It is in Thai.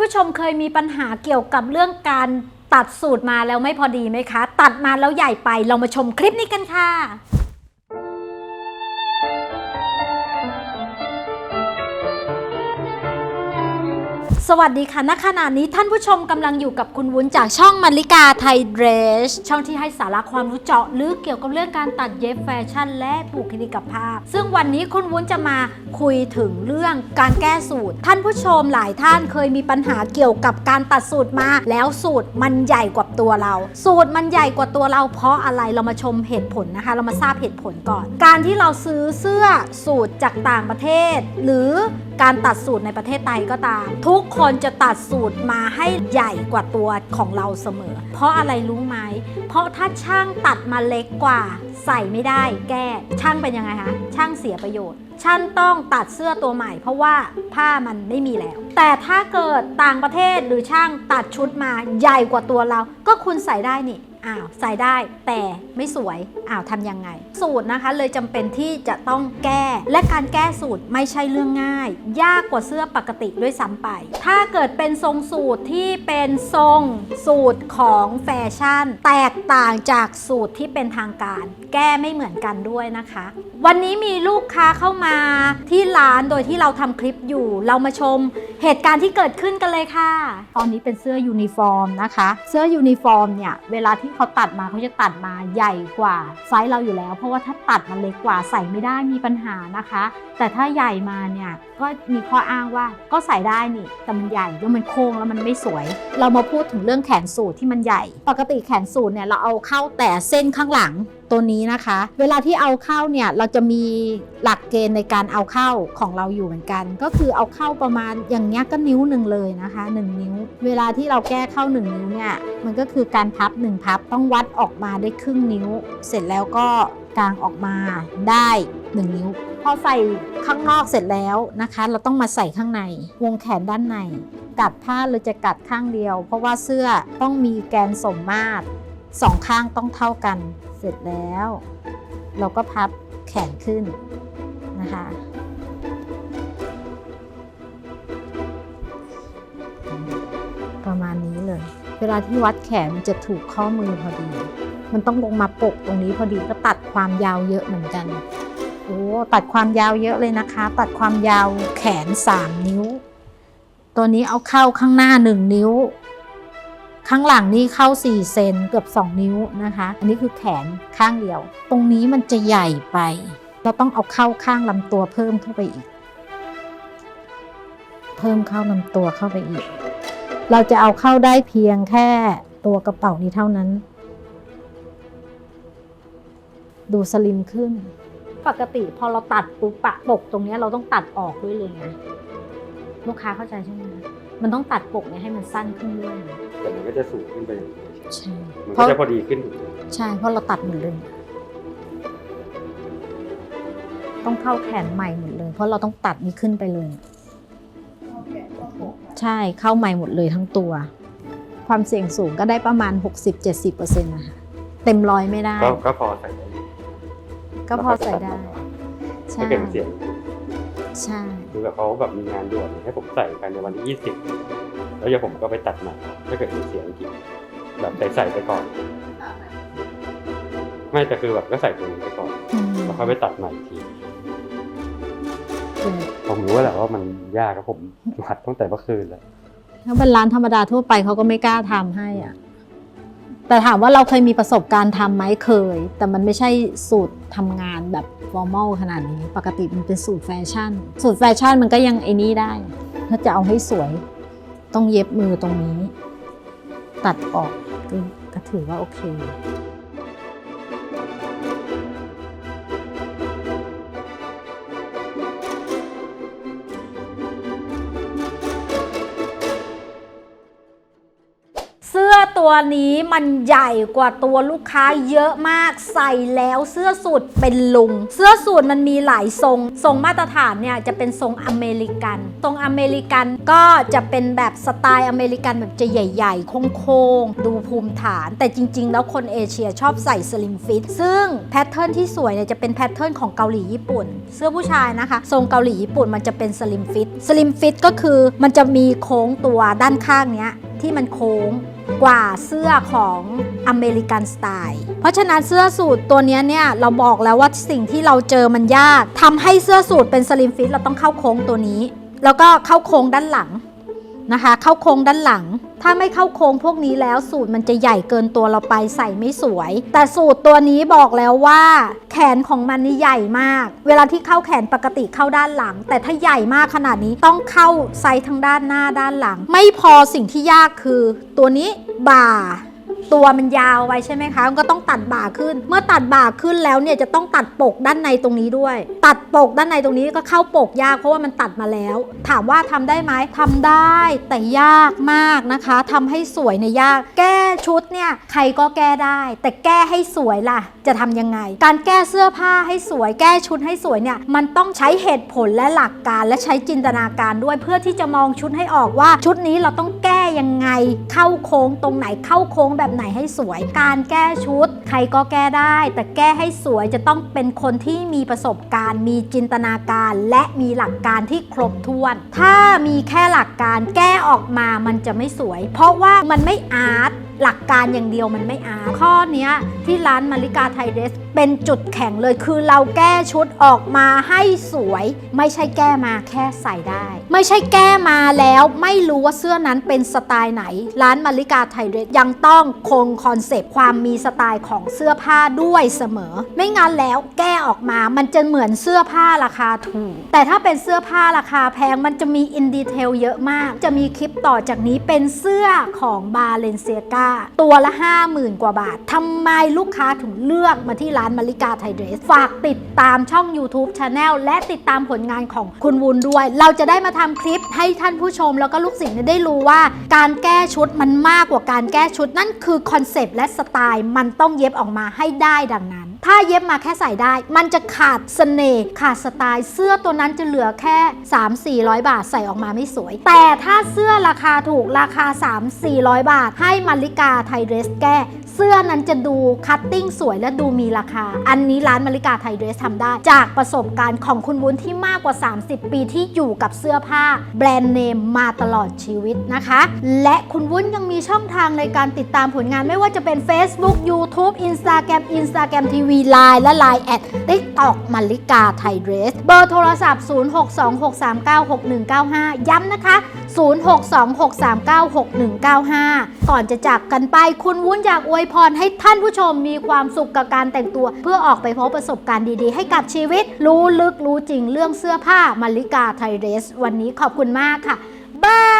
ผู้ชมเคยมีปัญหาเกี่ยวกับเรื่องการตัดสูตรมาแล้วไม่พอดีไหมคะ ตัดมาแล้วใหญ่ไป เรามาชมคลิปนี้กันค่ะ สวัสดีค่ะณขณะนี้ท่านผู้ชมกำลังอยู่กับคุณวุ้นจากช่องมาริกาไทยเดรส ช่องที่ให้สาระความรู้เจาะลึกเกี่ยวกับเรื่องการตัดเย็บแฟชั่น และบุคลิกภาพ ซึ่งวันนี้คุณวุ้นจะมาคุยถึงเรื่องการแก้สูตร ท่านผู้ชมหลายท่านเคยมีปัญหาเกี่ยวกับการตัดสูตรมา แล้วสูตรมันใหญ่กว่าตัวเรา สูตรมันใหญ่กว่าตัวเรา เพราะอะไรเรามาชมเหตุผลนะคะ เรามาทราบเหตุผลก่อน การที่เราซื้อเสื้อสูตรจากต่างประเทศ หรือ การตัดสูตรในประเทศไทยก็ตาม ทุกคนจะตัดสูตรมาให้ใหญ่กว่าตัวของเราเสมอ เพราะอะไรรู้ไหม เพราะถ้าช่างตัดมาเล็กกว่า ใส่ไม่ได้แก้ช่างเป็นยังไงคะช่างเสียประโยชน์ช่างต้องตัดเสื้อตัวใหม่ เพราะว่าผ้ามันไม่มีแล้ว แต่ถ้าเกิดต่างประเทศหรือช่างตัดชุดมาใหญ่กว่าตัวเรา ก็คุณใส่ได้นี่ อ้าวใส่ได้แต่ไม่สวยอ้าวทำยังไง สูตรนะคะเลยจำเป็นที่จะต้องแก้ และการแก้สูตรไม่ใช่เรื่องง่าย ยากกว่าเสื้อปกติด้วยซ้ำไป ถ้าเกิดเป็นทรงสูตรที่เป็นทรงสูตรของแฟชั่น แตกต่างจากสูตรที่เป็นทางการแก้ไม่เหมือนกันด้วยนะคะ วันนี้มีลูกค้าเข้ามาที่ร้านโดยที่เราทำคลิปอยู่ เรามาชมเหตุการณ์ที่เกิดขึ้นกันเลยค่ะ ตอนนี้เป็นเสื้อยูนิฟอร์มนะคะ เสื้อยูนิฟอร์มเนี่ยเวลาที่เขาตัดมาเขาจะตัดมาใหญ่กว่าไซส์เราอยู่แล้ว เพราะว่าถ้าตัดมาเล็กกว่าใส่ไม่ได้มีปัญหานะคะ แต่ถ้าใหญ่มาเนี่ยก็มีข้ออ้างว่าก็ใส่ได้นี่แต่มันใหญ่แล้วมันโค้งแล้วมันไม่สวย เรามาพูดถึงเรื่องแขนสูทที่มันใหญ่ ปกติแขนสูทเนี่ยเราเอาเข้าแต่เส้นข้างหลัง ตัวนี้นะคะ เวลาที่เอาเข้าเนี่ยเราจะมีหลักเกณฑ์ในการเอาเข้าของเราอยู่เหมือนกัน ก็คือเอาเข้าประมาณอย่างเงี้ยก็นิ้วหนึ่งเลยนะคะหนึ่งนิ้ว เวลาที่เราแก้เข้าหนึ่งนิ้วเนี่ยมันก็คือการพับหนึ่งพับต้องวัดออกมาได้ครึ่งนิ้ว เสร็จแล้วก็กางออกมาได้หนึ่งนิ้วพอใส่ข้างนอกเสร็จแล้วนะคะ เราต้องมาใส่ข้างในวงแขนด้านใน กัดผ้าเราจะกัดข้างเดียว เพราะว่าเสื้อต้องมีแกนสมมาตร สองข้างต้องเท่ากัน เสร็จแล้ว เราก็พับแขนขึ้นนะคะประมาณนี้เลย เวลาที่วัดแขนมันจะถูกข้อมือพอดี มันต้องลงมาปกตรงนี้พอดีก็ตัดความยาวเยอะเหมือนกัน โอ้ตัดความยาวเยอะเลยนะคะ ตัดความยาวแขน 3 นิ้ว ตัวนี้เอาเข้าข้างหน้า 1 นิ้ว ข้างหลังนี่เข้า 4 เซนเกือบ 2 นิ้วนะคะ อันนี้คือแขนข้างเดียว ตรงนี้มันจะใหญ่ไป เราต้องเอาเข้าข้างลำตัวเพิ่มเข้าไปอีก เพิ่มเข้าลำตัวเข้าไปอีก เราจะเอาเข้าได้เพียงแค่ตัวกระเป๋านี้เท่านั้น ดูสลิมขึ้น ปกติพอเราตัดปุ๊บปะปกตรงนี้เราต้องตัดออกด้วยเลยไงลูกค้าเข้าใจใช่ไหมมันต้องตัดปกเนี่ยให้มันสั้นขึ้นด้วยนะ แต่มันก็จะสูงขึ้นไปอย่างนี้ใช่มันเพก็ราะจะพอดีขึ้นถูกไหมใช่เพราะเราตัดหมดเลย ต้องเข้าแขนใหม่หมดเลย เพราะเราต้องตัดนี้ขึ้นไปเลย ใช่เข้าใหม่หมดเลยทั้งตัว ความเสี่ยงสูงก็ได้ประมาณ 60-70%นะคะเต็มร้อยไม่ได้ ก็ก็พอใส่ได้อยู่ก็พอใส่ได้ ใช่ถ้าเกิดมันเสียงใช่ คือแบบเขาแบบมีงานด่วนให้ผมใส่ภายในวันที่20 แล้วเดี๋ยวผมก็ไปตัดใหม่ถ้าเกิดมีเสียงจริงแบบใส่ใส่ไปก่อน ไม่แต่คือแบบก็ใส่ตรงนี้ไปก่อนอืมแล้วค่อยไปตัดใหม่อีกทีคือผมรู้แหละว่ามันยากครับผมหัดตั้งแต่เมื่อคืนแล้วถ้าเป็นร้านธรรมดาทั่วไปเขาก็ไม่กล้าทำให้อะ แต่ถามว่าเราเคยมีประสบการณ์ทำไหมเคย แต่มันไม่ใช่สูตรทำงานแบบ formal ขนาดนี้ ปกติมันเป็นสูตรแฟชั่น สูตรแฟชั่นมันก็ยังไอ้นี่ได้ ถ้าจะเอาให้สวย ต้องเย็บมือตรงนี้ ตัดออกก็ถือว่าโอเค ตัวนี้มันใหญ่กว่าตัวลูกค้าเยอะมากใส่แล้วเสื้อสูทเป็นลุง เสื้อสูทมันมีหลายทรง ทรงมาตรฐานเนี่ยจะเป็นทรงอเมริกัน ทรงอเมริกันก็จะเป็นแบบสไตล์อเมริกันแบบจะใหญ่ๆโค้งๆดูภูมิฐาน แต่จริง ๆ แล้วคนเอเชียชอบใส่สลิมฟิตซึ่งแพทเทิร์นที่สวยเนี่ยจะเป็นแพทเทิร์นของเกาหลีญี่ปุ่น เสื้อผู้ชายนะคะ ทรงเกาหลีญี่ปุ่นมันจะเป็นสลิมฟิตสลิมฟิตก็คือมันจะมีโค้งตัวด้านข้างเนี้ย ที่มันโค้งกว่าเสื้อของอเมริกันสไตล์เพราะฉะนั้นเสื้อสูทตัวนี้เนี่ยเราบอกแล้วว่าสิ่งที่เราเจอมันยากทำให้เสื้อสูทเป็นสลิมฟิตเราต้องเข้าโค้งตัวนี้ แล้วก็เข้าโค้งด้านหลังนะคะ เข้าโค้งด้านหลัง ถ้าไม่เข้าโค้งพวกนี้แล้วสูตรมันจะใหญ่เกินตัวเราไปใส่ไม่สวย แต่สูตรตัวนี้บอกแล้วว่า แขนของมันนี่ใหญ่มาก เวลาที่เข้าแขนปกติเข้าด้านหลัง แต่ถ้าใหญ่มากขนาดนี้ต้องเข้าไซส์ทั้งด้านหน้าด้านหลัง ไม่พอสิ่งที่ยากคือ ตัวนี้บ่า ตัวมันยาวไว้ใช่ไหมคะมันก็ต้องตัดบ่าขึ้น เมื่อตัดบ่าขึ้นแล้วเนี่ยจะต้องตัดปกด้านในตรงนี้ด้วย ตัดปกด้านในตรงนี้ก็เข้าปกยากเพราะว่ามันตัดมาแล้ว ถามว่าทำได้ไหมทำได้แต่ยากมากนะคะทำให้สวยเนี่ยาก แก้ชุดเนี่ยใครก็แก้ได้ แต่แก้ให้สวยล่ะ จะทำยังไง การแก้เสื้อผ้าให้สวย แก้ชุดให้สวยเนี่ยมันต้องใช้เหตุผลและหลักการและใช้จินตนาการด้วยเพื่อที่จะมองชุดให้ออกว่าชุดนี้เราต้องแก้ยังไง เข้าโค้งตรงไหนเข้าโค้งแบบไหนให้สวย การแก้ชุด ใครก็แก้ได้ แต่แก้ให้สวยจะต้องเป็นคนที่มีประสบการณ์ มีจินตนาการ และมีหลักการที่ครบถ้วน ถ้ามีแค่หลักการแก้ออกมามันจะไม่สวย เพราะว่ามันไม่อาร์ตหลักการอย่างเดียวมันไม่อาร์ตข้อนี้ที่ร้านมาริกาไทยเดสเป็นจุดแข็งเลยคือเราแก้ชุดออกมาให้สวย ไม่ใช่แก้มาแค่ใส่ได้ ไม่ใช่แก้มาแล้วไม่รู้ว่าเสื้อนั้นเป็นสไตล์ไหน ร้านมาริกาไทยเรยังต้องคงคอนเซปต์ความมีสไตล์ของเสื้อผ้าด้วยเสมอ ไม่งั้นแล้วแก้ออกมามันจะเหมือนเสื้อผ้าราคาถูก แต่ถ้าเป็นเสื้อผ้าราคาแพงมันจะมีอินดีเทลเยอะมาก จะมีคลิปต่อจากนี้เป็นเสื้อของบาเลนเซียกาตัวละ 50,000 กว่าบาททำไมลูกค้าถึงเลือกมาที่ร้านมาริกาไทยเดรส ฝากติดตามช่อง YouTube Channel และติดตามผลงานของคุณวุนด้วย เราจะได้มาทำคลิปให้ท่านผู้ชมแล้วก็ลูกศิษย์ได้รู้ว่า การแก้ชุดมันมากกว่าการแก้ชุดนั่นคือคอนเซปต์และสไตล์มันต้องเย็บออกมาให้ได้ดังนั้น ถ้าเย็บมาแค่ใส่ได้ มันจะขาดเสน่ห์ขาดสไตล์เสื้อตัวนั้นจะเหลือแค่ 3-400 บาทใส่ออกมาไม่สวย แต่ถ้าเสื้อราคาถูกราคา 3-400 บาท ให้มาริกาไทยเดรสแก้ เสื้อนั้นจะดูคัตติ้งสวยและดูมีราคา อันนี้ร้านมาริกาไทยเดรสทำได้ จากประสบการณ์ของคุณวุ้นที่มากกว่า 30 ปีที่อยู่กับเสื้อผ้า แบรนด์เนมมาตลอดชีวิตนะคะและคุณวุ้นยังมีช่องทางในการติดตามผลงานไม่ว่าจะเป็น Facebook YouTube Instagram Instagram TV Line และ Line แอดได้ตอกมาริกาไทยเดรส เบอร์โทรศัพท์ 0626396195 ย้ำนะคะ 0626396195 ก่อนจะจากกันไปคุณวุ้นอยากอวยพรให้ท่านผู้ชมมีความสุขกับการแต่งตัว เพื่อออกไปพบประสบการณ์ดีๆ ให้กับชีวิต รู้ลึกรู้จริงเรื่องเสื้อผ้ามาริกาไทยเดรส วันนี้ขอบคุณมากค่ะบาย